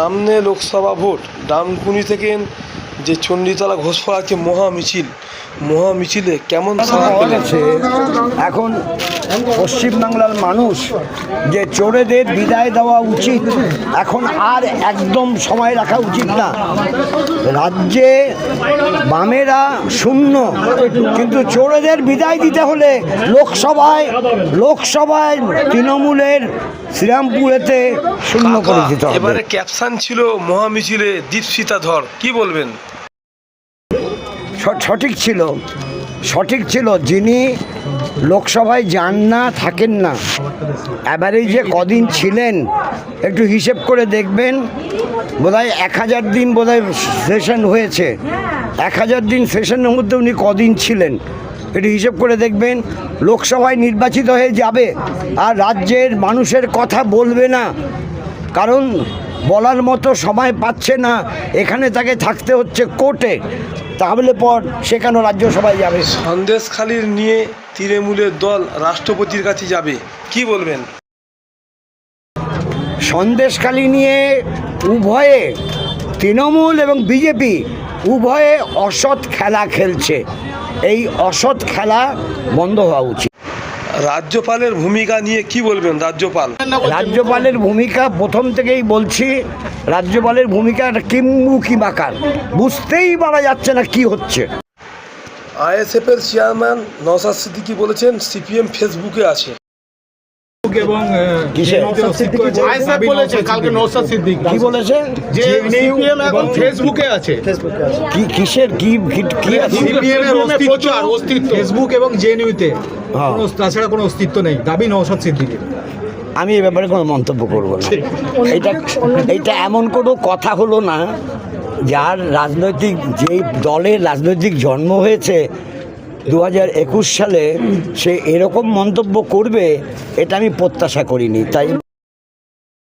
সামনে লোকসভা ভোট ডানকুনি থেকে যে চণ্ডীতলা ঘোষপাড়া আছে মহা মিছিল মহা মিছিলে কেমন সাড়া পেলেন? আছে এখন পশ্চিমবাংলার মানুষ যে চোরেদের বিদায় দেওয়া উচিত এখন আর একদম সময় রাখা উচিত না। রাজ্যে বামেরা শূন্য কিন্তু চোরেদের বিদায় দিতে হলে লোকসভায় লোকসভায় তৃণমূলের শ্রীরামপুরেতে শূন্য করে দিতে হবে। এবারে ক্যাপশন ছিল মহামিছিলে দীপশিতা ধর কি বলবেন? সঠিক ছিল। সঠিক ছিল যিনি লোকসভায় যান না, থাকেন না। অ্যাভারেজে কদিন ছিলেন, একটু হিসেব করে দেখবেন, বোধহয় এক হাজার দিন বোধহয় সেশন হয়েছে। এক হাজার দিন সেশনের মধ্যে উনি কদিন ছিলেন? একটু হিসেব করে দেখবেন, লোকসভায় নির্বাচিত হয়ে যাবে আর রাজ্যের মানুষের কথা বলবে না। কারণ বলার মতো সময় পাচ্ছে না। এখানে তাকে থাকতে হচ্ছে কোর্টে। তাহলে পর সেখানে রাজ্যসভায় যাবে। সন্দেশখালির নিয়ে তৃণমূলের দল রাষ্ট্রপতির কাছে যাবে। কি বলবেন? সন্দেশখালী নিয়ে উভয়ে তৃণমূল এবং বিজেপি উভয়ে অসৎ খেলা খেলছে। এই অসৎ খেলা বন্ধ হওয়া উচিত। রাজ্যপালের ভূমিকা নিয়ে কি বলবেন রাজ্যপাল? রাজ্যপালের ভূমিকা প্রথম থেকেই বলছি রাজ্যপালের ভূমিকা একটা কিম্বুকি বাকার বুঝতেই পারা যাচ্ছে না কি হচ্ছে। আইএসএফ এর চেয়ারম্যান নসাদ সিদ্দিকি বলেছেন সিপিএম ফেসবুকে আছে। এবং বলেছে? কালকে নৌসাদ সিদ্দিক। কি বলেছে? যে সিপিএম এখন ফেসবুকে আছে। কি কিসের কি কি- কি সিপিএম এর প্রচার অস্তিত্ব। ফেসবুক এবং জেএনইউতে হ্যাঁ। তাছাড়া কোনো অস্তিত্ব নেই। দাবি নৌসাদ সিদ্দিকের। আমি এ ব্যাপারে কোনো মন্তব্য করব না। এটা এটা এমন কোনো কথা হলো না যার রাজনৈতিক যেই দলের রাজনৈতিক জন্ম হয়েছে দু সালে সে এরকম মন্তব্য করবে এটা আমি প্রত্যাশা করিনি। তাই